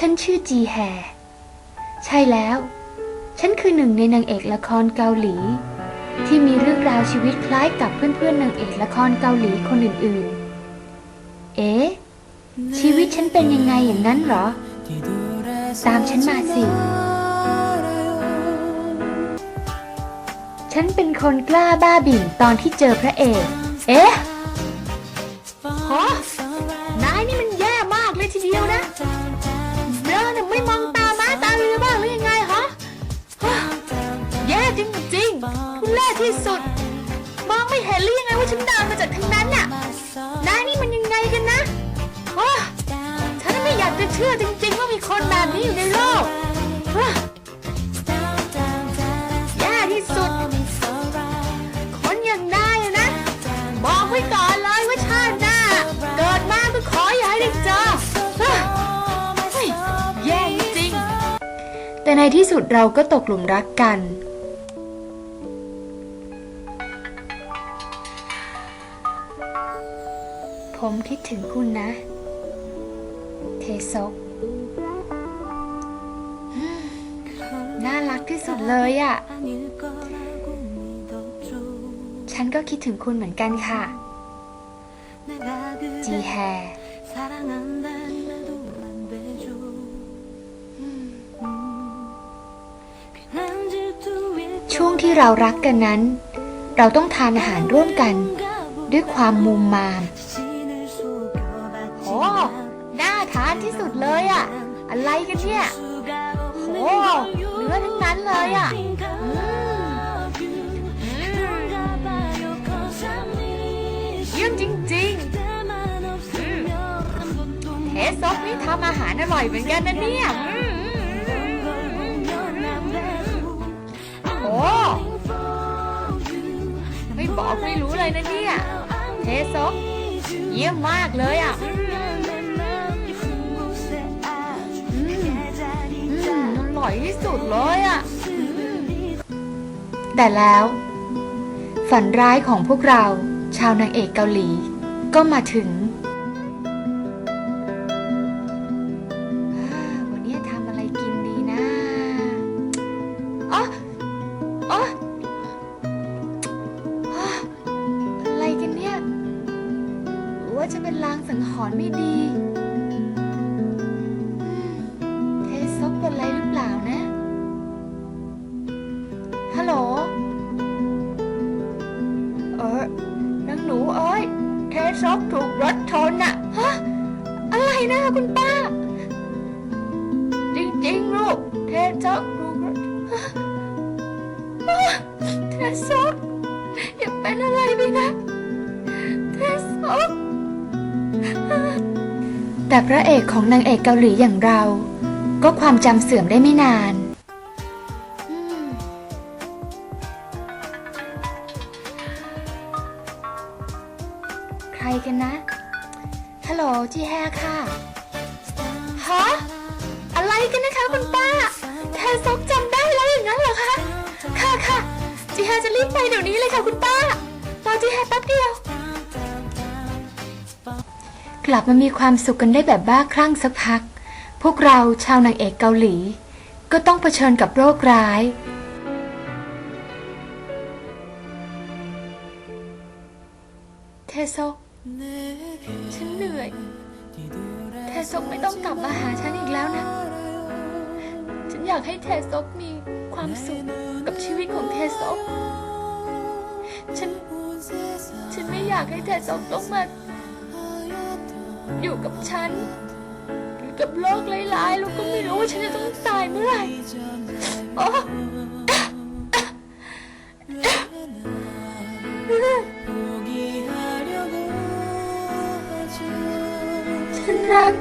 ฉันชื่อจีแฮ ใช่แล้ว ฉันคือหนึ่งในนางเอกละครเกาหลี ที่มีเรื่องราวชีวิตคล้ายกับเพื่อนๆนนางเอกละครเกาหลีคนอื่นๆ เอ๊ะ ชีวิตฉันเป็นยังไงอย่างนั้นเหรอ ตามฉันมาสิ ฉันเป็นคนกล้าบ้าบิ่นตอนที่เจอพระเอก เอ๊ะฮะ ที่สุด มองไม่เห็นหรือยังไงว่าฉันเดินมาจากทางนั้นน่ะนายนี่มันยังไงกันนะฮะฉันไม่อยากจะเชื่อจริงๆว่ามีคนแบบนี้อยู่ในโลกแย่ที่สุด คนอย่างนายอะนะบอกไว้ก่อนเลยว่าชาติหน้าเกิดมาก็ขออย่าให้ได้เจอเฮ้แย่จริงแต่ในที่สุดเราก็ตกหลุมรักกัน ผมคิดถึงคุณนะ เทซกน่ารักที่สุดเลยอะ่ะ ฉันก็คิดถึงคุณเหมือนกันค่ะ จีแฮช่วงที่เรารักกันนั้น เราต้องทานอาหารร่วมกัน ด้วยความมุมมาม ที่สุดเลยอะอะไรกันเนี่ยโอ้เนื้อทั้งนั้นเลยอะเยี่ยมจริงๆเทสซอกนี่ทำอาหารอร่อยเหมือนกันนะเนี่ยโอ้ไม่บอกไม่รู้เลยนะเนี่ยเทสซอกเยี่ยมมากเลยอะ สุดเลยอะ แต่แล้ว ฝันร้ายของพวกเราชาวนางเอกเกาหลี ก็มาถึงวันนี้ทำอะไรกินดีนะอ๋ออ๋ออ๋ออะไรกันเนี่ยหรือว่าจะเป็นลางสังหรณ์ไม่ดี เทซกถูกรถชนน่ะฮะอะไรนะคุณป้า จริงๆลูกเทซกถูกรถฮะเทซกอย่าเป็นอะไรไปนะเทซกแต่พระเอกของนางเอกเกาหลีอย่างเรา ก็ความจำเสื่อมได้ไม่นาน รกันนะ ฮัลโหลจีแฮค่ะฮะอะไรกันนะคะคุณป้าแทนซกจำได้แล้วอย่างนั้นเหรอคะ ค่ะค่ะจีแฮจะรีบไปเดี๋ยวนี้เลยค่ะคุณป้ารอจีแฮแป๊บเดียว กลับมามีความสุขกันได้แบบบ้าคลั่งสักพัก พวกเราชาวนางเอกเกาหลี ก็ต้องเผชิญกับโรคร้ายเทซก ฉันเหนื่อยเทซกไม่ต้องกลับมาหาฉันอีกแล้วนะ ฉันอยากให้เทซกมีความสุขกับชีวิตของเทซก ฉัน ฉันไม่อยากให้เทซกต้องมา อยู่กับฉัน อยู่กับโลกร้ายๆ แล้วก็ไม่รู้ว่าฉันจะต้องตายเมื่อไหร่โอ้ ฉันรัก